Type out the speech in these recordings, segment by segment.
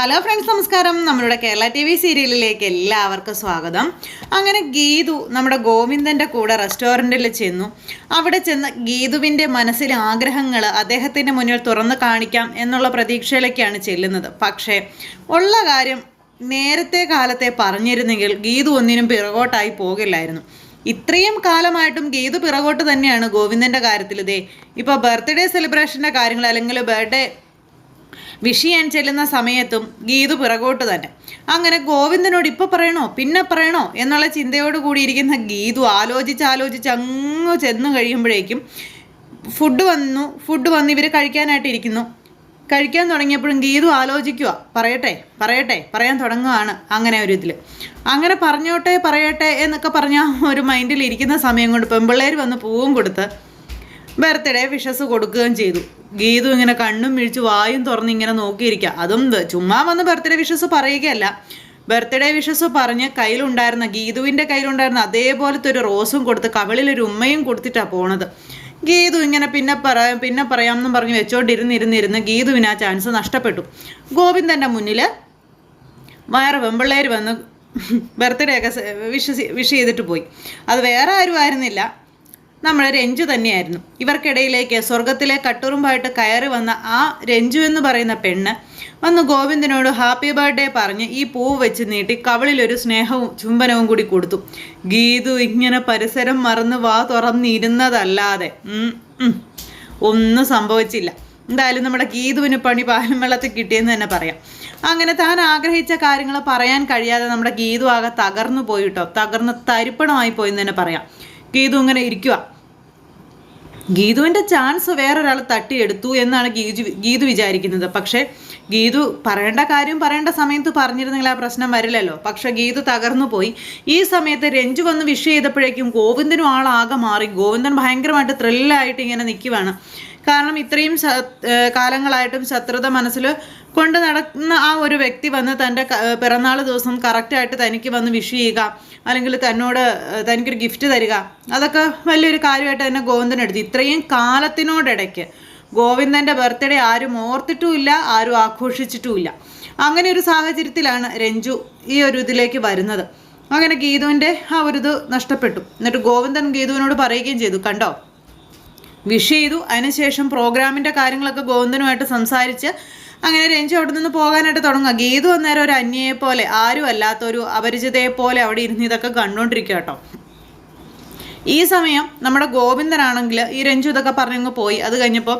Hello friends നമസ്കാരം. നമ്മളുടെ Kerala T V സീരിയലിലേക്ക് എല്ലാവർക്കും സ്വാഗതം. അങ്ങനെ ഗീതു നമ്മുടെ ഗോവിന്ദന്റെ കൂടെ റെസ്റ്റോറന്റിൽ ചെന്നു. അവിടെ ചെന്ന് ഗീതുവിന്റെ മനസ്സിലെ ആഗ്രഹങ്ങൾ അദ്ദേഹത്തിന്റെ മുന്നിൽ തുറന്നു കാണിക്കാം എന്നുള്ള പ്രതീക്ഷയിലേക്കാണ് ചെല്ലുന്നത്. പക്ഷേ ഉള്ള കാര്യം നേരത്തെ കാലത്തെ പറഞ്ഞിരുന്നെങ്കിൽ ഗീതു ഒന്നിനും പിറകോട്ടായി പോകില്ലായിരുന്നു. ഇത്രയും കാലമായിട്ടും ഗീതു പിറകോട്ട് തന്നെയാണ് ഗോവിന്ദന്റെ കാര്യത്തിൽ ഇതേ ഇപ്പോൾ ബർത്ത്ഡേ സെലിബ്രേഷന്റെ കാര്യങ്ങൾ അല്ലെങ്കിൽ ബർത്ത്ഡേ വിഷ് ചെയ്യാൻ ചെല്ലുന്ന സമയത്തും ഗീതു പിറകോട്ട് തന്നെ. അങ്ങനെ ഗോവിന്ദനോട് ഇപ്പം പറയണോ? പിന്നെ പറയണോ? എന്നുള്ള ചിന്തയോട് കൂടിയിരിക്കുന്ന ഗീതു ആലോചിച്ച് ആലോചിച്ച് അങ്ങ് ചെന്ന് കഴിയുമ്പോഴേക്കും ഫുഡ് വന്നു. ഫുഡ് വന്ന് ഇവർ കഴിക്കാനായിട്ട് ഇരിക്കുന്നു. കഴിക്കാൻ തുടങ്ങിയപ്പോഴും ഗീതു ആലോചിക്കുക പറയട്ടെ പറയട്ടെ പറയാൻ തുടങ്ങുകയാണ് അങ്ങനെ ഒരു ഇതിൽ അങ്ങനെ പറഞ്ഞോട്ടെ പറയട്ടെ എന്നൊക്കെ പറഞ്ഞ ഒരു മൈൻഡിൽ ഇരിക്കുന്ന സമയം കൊണ്ട് പെമ്പിള്ളേർ വന്ന് പൂവും കൊടുത്ത് ബർത്ത്ഡേ വിഷസ് കൊടുക്കുകയും ചെയ്തു. ഗീതു ഇങ്ങനെ കണ്ണും മിഴിച്ച് വായും തുറന്ന് ഇങ്ങനെ നോക്കിയിരിക്കുക അതും ചുമ്മാ വന്ന് ബർത്ത്ഡേ വിഷസ് പറയുകയല്ല. ബർത്ത്ഡേ വിഷസ് പറഞ്ഞ് കയ്യിലുണ്ടായിരുന്ന ഗീതുവിന്റെ കയ്യിലുണ്ടായിരുന്ന അതേപോലത്തെ ഒരു റോസും കൊടുത്ത് കവളിലൊരു ഉമ്മയും കൊടുത്തിട്ടാണ് പോണത്. ഗീതു ഇങ്ങനെ പിന്നെ പറയാം പിന്നെ പറയാമെന്നും പറഞ്ഞ് വെച്ചോണ്ടിരുന്നിരുന്നിരുന്ന് ഗീതുവിന് ആ ചാൻസ് നഷ്ടപ്പെട്ടു. ഗോവിന്ദന്റെ മുന്നിൽ വേറെ വെമ്പിള്ളേർ വന്ന് ബർത്ത്ഡേ ഒക്കെ വിഷ് വിഷ് ചെയ്തിട്ട് പോയി. അത് വേറെ ആരും ആയിരുന്നില്ല. നമ്മുടെ രഞ്ജു തന്നെയായിരുന്നു. ഇവർക്കിടയിലേക്ക് സ്വർഗത്തിലെ കട്ടുറുമ്പായിട്ട് കയറി വന്ന ആ രഞ്ജു എന്ന് പറയുന്ന പെണ്ണ് വന്ന് ഗോവിന്ദനോട് ഹാപ്പി ബർത്ത്ഡേ പറഞ്ഞ് ഈ പൂവ് വെച്ച് നീട്ടി കവളിലൊരു സ്നേഹവും ചുംബനവും കൂടി കൊടുത്തു. ഗീതു ഇങ്ങനെ പരിസരം മറന്ന് വാ തുറന്നിരുന്നതല്ലാതെ. ഒന്നും സംഭവിച്ചില്ല. എന്തായാലും നമ്മുടെ ഗീതുവിന് പണി പാലും വെള്ളത്തിൽ കിട്ടിയെന്ന് തന്നെ പറയാം. അങ്ങനെ താൻ ആഗ്രഹിച്ച കാര്യങ്ങൾ പറയാൻ കഴിയാതെ നമ്മുടെ ഗീതു ആകെ തകർന്നു പോയിട്ടോ തകർന്ന് തരിപ്പണമായി പോയി എന്ന് തന്നെ പറയാം. ഗീതു ഇങ്ങനെ ഇരിക്കുക ഗീതുവിന്റെ ചാൻസ് വേറൊരാൾ തട്ടിയെടുത്തു എന്നാണ് ഗീജു ഗീതു വിചാരിക്കുന്നത്. പക്ഷേ ഗീതു പറയേണ്ട കാര്യം പറയേണ്ട സമയത്ത് പറഞ്ഞിരുന്നെങ്കിൽ ആ പ്രശ്നം വരില്ലല്ലോ. പക്ഷേ ഗീതു തകർന്നു പോയി. ഈ സമയത്ത് രഞ്ജു വന്ന് വിഷ് ചെയ്തപ്പോഴേക്കും ഗോവിന്ദനും ആളാകെ മാറി. ഗോവിന്ദൻ ഭയങ്കരമായിട്ട് ത്രില്ലായിട്ട് ഇങ്ങനെ നിൽക്കുവാണ് കാരണം ഇത്രയും കാലങ്ങളായിട്ടും ശത്രുത മനസ്സിൽ കൊണ്ട് നടക്കുന്ന ആ ഒരു വ്യക്തി വന്ന് തന്റെ പിറന്നാൾ ദിവസം കറക്റ്റായിട്ട് തനിക്ക് വന്ന് വിഷ് ചെയ്യുക അല്ലെങ്കിൽ തന്നോട് തനിക്കൊരു ഗിഫ്റ്റ് തരിക അതൊക്കെ വലിയൊരു കാര്യമായിട്ട് തന്നെ ഗോവിന്ദൻ എടുത്തു. ഇത്രയും കാലത്തിനോടിടയ്ക്ക് ഗോവിന്ദന്റെ ബർത്ത്ഡേ ആരും ഓർത്തിട്ടുമില്ല ആരും ആഘോഷിച്ചിട്ടുമില്ല. അങ്ങനെ ഒരു സാഹചര്യത്തിലാണ് രഞ്ജു ഈ ഒരു ഇതിലേക്ക് വരുന്നത്. അങ്ങനെ ഗീതുവിന്റെ ആ ഒരു ഇത് നഷ്ടപ്പെട്ടു. എന്നിട്ട് ഗോവിന്ദൻ ഗീതുവിനോട് പറയുകയും ചെയ്തു കണ്ടോ വിഷ് ചെയ്തു. അതിനുശേഷം പ്രോഗ്രാമിന്റെ കാര്യങ്ങളൊക്കെ ഗോവിന്ദനുമായിട്ട് സംസാരിച്ച് അങ്ങനെ രഞ്ജു അവിടെ നിന്ന് പോകാനായിട്ട് തുടങ്ങുക. ഗീതു അന്നേരം ഒരു അന്യയെ പോലെ ആരും അല്ലാത്ത ഒരു അപരിചിതയെ പോലെ അവിടെ ഇരുന്ന് ഇതൊക്കെ കണ്ടുകൊണ്ടിരിക്കുക കേട്ടോ. ഈ സമയം നമ്മുടെ ഗോവിന്ദനാണെങ്കിൽ ഈ രഞ്ജു ഇതൊക്കെ പറഞ്ഞങ്ങ് പോയി. അത് കഴിഞ്ഞപ്പോൾ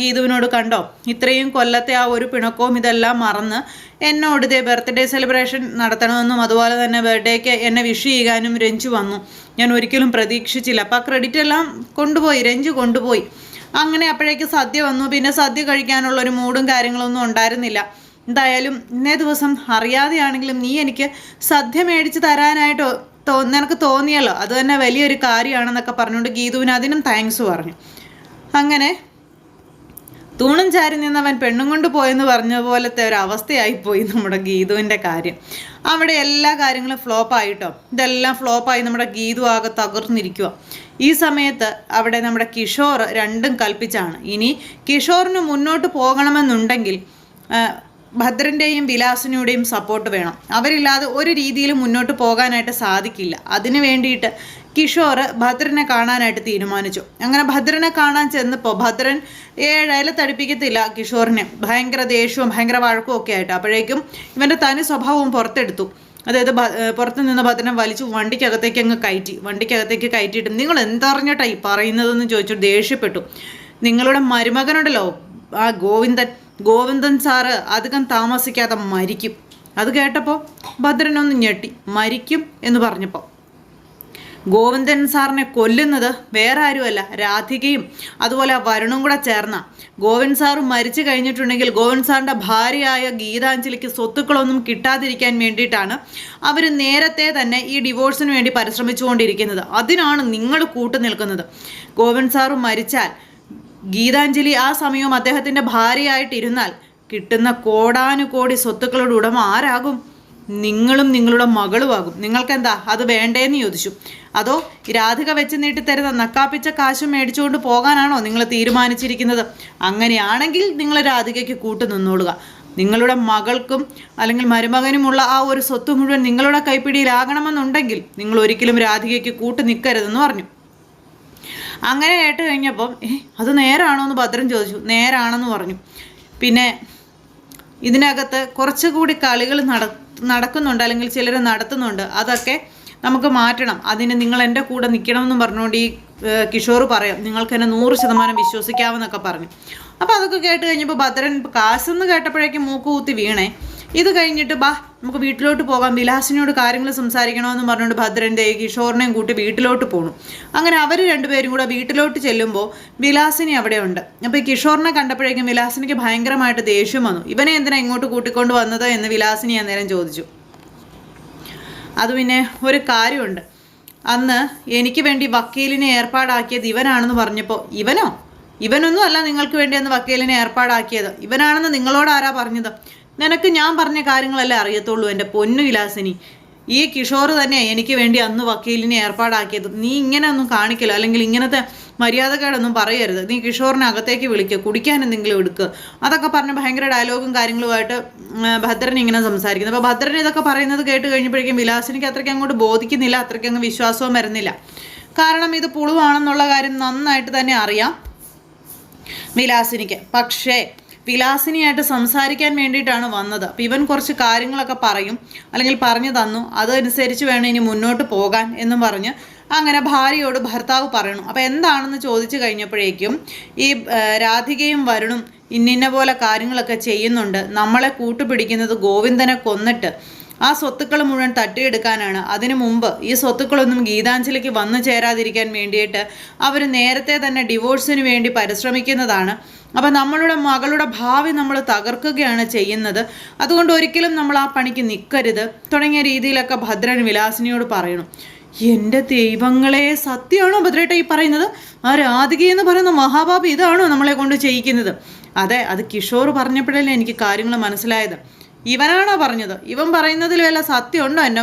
ഗീതുവിനോട് കണ്ടോ ഇത്രയും കൊല്ലത്തെ ആ ഒരു പിണക്കവും ഇതെല്ലാം മറന്ന് എന്നോട് ഇതേ ബർത്ത്ഡേ സെലിബ്രേഷൻ നടത്തണമെന്നും അതുപോലെ തന്നെ ബർത്ത്ഡേക്ക് എന്നെ വിഷ് ചെയ്യാനും രഞ്ജു വന്നു. ഞാൻ ഒരിക്കലും പ്രതീക്ഷിച്ചില്ല. അപ്പോൾ ആ ക്രെഡിറ്റ് എല്ലാം കൊണ്ടുപോയി രഞ്ജു കൊണ്ടുപോയി. അങ്ങനെ അപ്പോഴേക്ക് സദ്യ വന്നു. പിന്നെ സദ്യ കഴിക്കാനുള്ള ഒരു മൂഡും കാര്യങ്ങളൊന്നും ഉണ്ടായിരുന്നില്ല. എന്തായാലും ഇന്നേ ദിവസം അറിയാതെയാണെങ്കിലും നീ എനിക്ക് സദ്യ മേടിച്ച് തരാനായിട്ട് തോ നിനക്ക് തോന്നിയല്ലോ. അത് തന്നെ വലിയൊരു കാര്യമാണെന്നൊക്കെ പറഞ്ഞുകൊണ്ട് ഗീതുവിന് അതിനും താങ്ക്സ് പറഞ്ഞു. അങ്ങനെ തൂണും ചാരി നിന്നവൻ പെണ്ണും കൊണ്ട് പോയെന്ന് പറഞ്ഞ പോലത്തെ ഒരു അവസ്ഥയായിപ്പോയി നമ്മുടെ ഗീതുവിന്റെ കാര്യം. അവിടെ എല്ലാ കാര്യങ്ങളും ഫ്ലോപ്പായിട്ടോ ഇതെല്ലാം ഫ്ലോപ്പായി നമ്മുടെ ഗീതു ആകെ തകർന്നിരിക്കുക ഈ സമയത്ത് അവിടെ നമ്മുടെ കിഷോർ രണ്ടും കൽപ്പിച്ചാണ്. ഇനി കിഷോറിന് മുന്നോട്ട് പോകണമെന്നുണ്ടെങ്കിൽ ഭദ്രന്റെയും വിലാസിനുടെയും സപ്പോർട്ട് വേണം. അവരില്ലാതെ ഒരു രീതിയിലും മുന്നോട്ട് പോകാനായിട്ട് സാധിക്കില്ല. അതിനു വേണ്ടിയിട്ട് കിഷോർ ഭദ്രനെ കാണാനായിട്ട് തീരുമാനിച്ചു. അങ്ങനെ ഭദ്രനെ കാണാൻ ചെന്നപ്പോൾ ഭദ്രൻ ഏഴയില തടിപ്പിക്കത്തില്ല കിഷോറിനെ. ഭയങ്കര ദേഷ്യവും ഭയങ്കര വഴക്കും ഒക്കെ ആയിട്ട്. അപ്പോഴേക്കും ഇവന്റെ തനി സ്വഭാവവും പുറത്തെടുത്തു. അതായത് പുറത്ത് നിന്ന് ഭദ്രനെ വലിച്ചു വണ്ടിക്കകത്തേക്ക് അങ്ങ് കയറ്റി. വണ്ടിക്കകത്തേക്ക് കയറ്റിയിട്ട് നിങ്ങൾ എന്തറിഞ്ഞിട്ടാണ് ഈ പറയുന്നതെന്ന് ചോദിച്ചു ദേഷ്യപ്പെട്ടു? നിങ്ങളുടെ മരുമകനുണ്ടല്ലോ ആ ഗോവിന്ദൻ ഗോവിന്ദൻ സാറ് അധികം താമസിക്കാതെ മരിക്കും. അത് കേട്ടപ്പോൾ ഭദ്രനൊന്ന് ഞെട്ടി. മരിക്കും എന്ന് പറഞ്ഞപ്പോൾ ഗോവിന്ദൻ സാറിനെ കൊല്ലുന്നത് വേറെ ആരുമല്ല രാധികയും അതുപോലെ വരുണും കൂടെ ചേർന്ന. ഗോവിന്ദ് സാറ് മരിച്ചു കഴിഞ്ഞിട്ടുണ്ടെങ്കിൽ ഗോവിന്ദ് സാറിന്റെ ഭാര്യയായ ഗീതാഞ്ജലിക്ക് സ്വത്തുക്കളൊന്നും കിട്ടാതിരിക്കാൻ വേണ്ടിയിട്ടാണ് അവർ നേരത്തെ തന്നെ ഈ ഡിവോഴ്സിന് വേണ്ടി പരിശ്രമിച്ചുകൊണ്ടിരിക്കുന്നത്. അതിനാണ് നിങ്ങൾ കൂട്ടു നിൽക്കുന്നത്. ഗോവിന്ദ് സാറ് മരിച്ചാൽ ഗീതാഞ്ജലി ആ സമയവും അദ്ദേഹത്തിന്റെ ഭാര്യയായിട്ടിരുന്നാൽ കിട്ടുന്ന കോടാനുകോടി സ്വത്തുക്കളുടെ ഉടമ ആരാകും? നിങ്ങളും നിങ്ങളുടെ മകളുമാകും. നിങ്ങൾക്കെന്താ? അത് വേണ്ടേന്ന് ചോദിച്ചു. അതോ രാധിക വെച്ച് നീട്ടി തരുന്ന നക്കാപ്പിച്ച കാശും മേടിച്ചുകൊണ്ട് പോകാനാണോ നിങ്ങൾ തീരുമാനിച്ചിരിക്കുന്നത്? അങ്ങനെയാണെങ്കിൽ നിങ്ങൾ രാധികയ്ക്ക് കൂട്ടു നിന്നോളുക. നിങ്ങളുടെ മകൾക്കും അല്ലെങ്കിൽ മരുമകനുമുള്ള ആ ഒരു സ്വത്ത് മുഴുവൻ നിങ്ങളുടെ കൈപ്പിടിയിലാകണമെന്നുണ്ടെങ്കിൽ നിങ്ങൾ ഒരിക്കലും രാധികയ്ക്ക് കൂട്ടു നിൽക്കരുതെന്ന് പറഞ്ഞു. അങ്ങനെ കേട്ട് കഴിഞ്ഞപ്പം അത് നേരാണോ? എന്ന് ഭദ്രൻ ചോദിച്ചു. നേരാണെന്ന് പറഞ്ഞു. പിന്നെ ഇതിനകത്ത് കുറച്ചുകൂടി കളികൾ നട നടക്കുന്നുണ്ട് അല്ലെങ്കിൽ ചിലർ നടത്തുന്നുണ്ട്. അതൊക്കെ നമുക്ക് മാറ്റണം. അതിന് നിങ്ങൾ എന്റെ കൂടെ നിൽക്കണമെന്നും പറഞ്ഞുകൊണ്ട് ഈ കിഷോർ പറയാം. നിങ്ങൾക്ക് എന്നെ നൂറ് ശതമാനം വിശ്വസിക്കാമെന്നൊക്കെ പറഞ്ഞു. അപ്പോൾ അതൊക്കെ കേട്ട് കഴിഞ്ഞപ്പോൾ ഭദ്രൻ കാശെന്ന് കേട്ടപ്പോഴേക്കും മൂക്കുകൂത്തി വീണേ. ഇത് കഴിഞ്ഞിട്ട് ബാ നമുക്ക് വീട്ടിലോട്ട് പോകാം. വിലാസിനോട് കാര്യങ്ങൾ സംസാരിക്കണമെന്ന് പറഞ്ഞുകൊണ്ട് ഭദ്രൻ കിഷോറിനെയും കൂട്ടി വീട്ടിലോട്ട് പോണു. അങ്ങനെ അവർ രണ്ടുപേരും കൂടെ വീട്ടിലോട്ട് ചെല്ലുമ്പോൾ വിലാസിനി അവിടെ ഉണ്ട് അപ്പോൾ ഈ കിഷോറിനെ കണ്ടപ്പോഴേക്കും വിലാസിനിക്ക് ഭയങ്കരമായിട്ട് ദേഷ്യം വന്നു. ഇവനെ എന്തിനാ ഇങ്ങോട്ട് കൂട്ടിക്കൊണ്ട് വന്നത്? എന്ന് വിലാസിനി അന്നേരം ചോദിച്ചു. അത് പിന്നെ ഒരു കാര്യമുണ്ട്. അന്ന് എനിക്ക് വേണ്ടി വക്കീലിനെ ഏർപ്പാടാക്കിയത് ഇവനാണെന്ന് പറഞ്ഞപ്പോൾ ഇവനോ? ഇവനൊന്നും അല്ല നിങ്ങൾക്ക് വേണ്ടി അന്ന് വക്കീലിനെ ഏർപ്പാടാക്കിയത്. ഇവനാണെന്ന് നിങ്ങളോട് ആരാ പറഞ്ഞത്? നിനക്ക് ഞാൻ പറഞ്ഞ കാര്യങ്ങളല്ലേ അറിയത്തുള്ളൂ എന്റെ പൊന്നു വിലാസിനി. ഈ കിഷോർ തന്നെ എനിക്ക് വേണ്ടി അന്ന് വക്കീലിനെ ഏർപ്പാടാക്കിയത്. നീ ഇങ്ങനെ ഒന്നും കാണിക്കില്ല. അല്ലെങ്കിൽ ഇങ്ങനത്തെ മര്യാദക്കേടൊന്നും പറയരുത്. നീ കിഷോറിനെ അകത്തേക്ക് വിളിക്കുക കുടിക്കാൻ എന്തെങ്കിലും എടുക്കുക അതൊക്കെ പറഞ്ഞ് ഭയങ്കര ഡയലോഗും കാര്യങ്ങളുമായിട്ട് ഭദ്രൻ ഇങ്ങനെ സംസാരിക്കുന്നത് അപ്പോൾ ഭദ്രൻ ഇതൊക്കെ പറയുന്നത് കേട്ട് കഴിഞ്ഞപ്പോഴേക്കും വിലാസിനിക്ക് അത്രയ്ക്ക് അങ്ങോട്ട് ബോധിക്കുന്നില്ല. അത്രയ്ക്ക് അങ്ങ് വിശ്വാസവും വരുന്നില്ല. കാരണം ഇത് പുളുവാണെന്നുള്ള കാര്യം നന്നായിട്ട് തന്നെ അറിയാം വിലാസിനിക്ക്. പക്ഷേ വിലാസിനിയായിട്ട് സംസാരിക്കാൻ വേണ്ടിയിട്ടാണ് വന്നത്. അപ്പം ഇവൻ കുറച്ച് കാര്യങ്ങളൊക്കെ പറയും അല്ലെങ്കിൽ പറഞ്ഞു തന്നു. അതനുസരിച്ച് വേണം ഇനി മുന്നോട്ട് പോകാൻ എന്നും പറഞ്ഞ് അങ്ങനെ ഭാര്യയോട് ഭർത്താവ് പറയണു. അപ്പം എന്താണെന്ന് ചോദിച്ചു കഴിഞ്ഞപ്പോഴേക്കും ഈ രാധികയും വരുണും ഇന്നിന്ന പോലെ കാര്യങ്ങളൊക്കെ ചെയ്യുന്നുണ്ട്. നമ്മളെ കൂട്ടുപിടിക്കുന്നത് ഗോവിന്ദനെ കൊന്നിട്ട് ആ സ്വത്തുക്കൾ മുഴുവൻ തട്ടിയെടുക്കാനാണ്. അതിനു മുമ്പ് ഈ സ്വത്തുക്കളൊന്നും ഗീതാഞ്ജലിക്ക് വന്നു ചേരാതിരിക്കാൻ വേണ്ടിയിട്ട് അവർ നേരത്തെ തന്നെ ഡിവോഴ്സിന് വേണ്ടി പരിശ്രമിക്കുന്നതാണ്. അപ്പം നമ്മളുടെ മകളുടെ ഭാവി നമ്മൾ തകർക്കുകയാണ് ചെയ്യുന്നത്. അതുകൊണ്ട് ഒരിക്കലും നമ്മൾ ആ പണിക്ക് നിൽക്കരുത് തുടങ്ങിയ രീതിയിലൊക്കെ ഭദ്രൻ വിലാസിനിയോട് പറയണം. എന്റെ ദൈവങ്ങളെ സത്യമാണോ ഭദ്രേട്ട ഈ പറയുന്നത്? ആ രാധിക എന്ന് പറയുന്ന മഹാഭാപി ഇതാണോ നമ്മളെ കൊണ്ട് ചെയ്യിക്കുന്നത്? അതെ അത് കിഷോർ പറഞ്ഞപ്പോഴല്ലേ എനിക്ക് കാര്യങ്ങൾ മനസ്സിലായത്. ഇവനാണോ പറഞ്ഞത്? ഇവൻ പറയുന്നതിൽ വല്ല സത്യമുണ്ടോ എന്നെ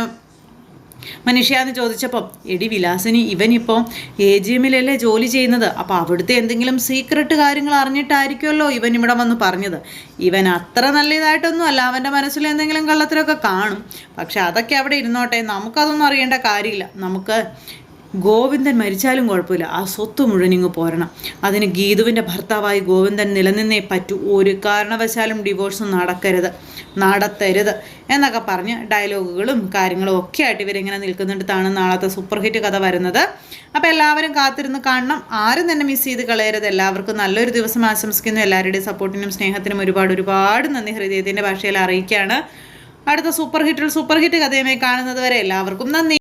മനുഷ്യ എന്ന് ചോദിച്ചപ്പം എടി വിലാസിനി ഇവനിപ്പോൾ എ ജി എമ്മിലല്ലേ ജോലി ചെയ്യുന്നത്? അപ്പോൾ അവിടുത്തെ എന്തെങ്കിലും സീക്രട്ട് കാര്യങ്ങൾ അറിഞ്ഞിട്ടായിരിക്കുമല്ലോ ഇവൻ ഇവിടെ വന്ന് പറഞ്ഞത്. ഇവൻ അത്ര നല്ല ഇതായിട്ടൊന്നും അല്ല അവന്റെ മനസ്സിൽ എന്തെങ്കിലും കള്ളത്തിലൊക്കെ കാണും. പക്ഷെ അതൊക്കെ അവിടെ ഇരുന്നോട്ടെ നമുക്കതൊന്നും അറിയേണ്ട കാര്യമില്ല. നമുക്ക് ഗോവിന്ദൻ മരിച്ചാലും കുഴപ്പമില്ല. ആ സ്വത്ത് മുഴുവൻ ഇങ്ങ് പോരണം. അതിന് ഗീതുവിന്റെ ഭർത്താവായി ഗോവിന്ദൻ നിലനിന്നേ പറ്റൂ. ഒരു കാരണവശാലും ഡിവോഴ്സ് നടക്കരുത്. നടത്തരുത് എന്നൊക്കെ പറഞ്ഞ് ഡയലോഗുകളും കാര്യങ്ങളും ഒക്കെ ആയിട്ട് ഇവരിങ്ങനെ നിൽക്കുന്നിടത്താണ് നാളത്തെ സൂപ്പർ ഹിറ്റ് കഥ വരുന്നത്. അപ്പോൾ എല്ലാവരും കാത്തിരുന്ന് കാണണം. ആരും തന്നെ മിസ് ചെയ്ത് കളയരുത്. എല്ലാവർക്കും നല്ലൊരു ദിവസം ആശംസിക്കുന്നു. എല്ലാവരുടെയും സപ്പോർട്ടിനും സ്നേഹത്തിനും ഒരുപാട് ഒരുപാട് നന്ദി. ഹൃദയത്തിന്റെ ഭാഷയിൽ അറിയിക്കുകയാണ്. അടുത്ത സൂപ്പർ ഹിറ്റിൽ സൂപ്പർ ഹിറ്റ് കഥയുമായി കാണുന്നത് വരെ എല്ലാവർക്കും നന്ദി.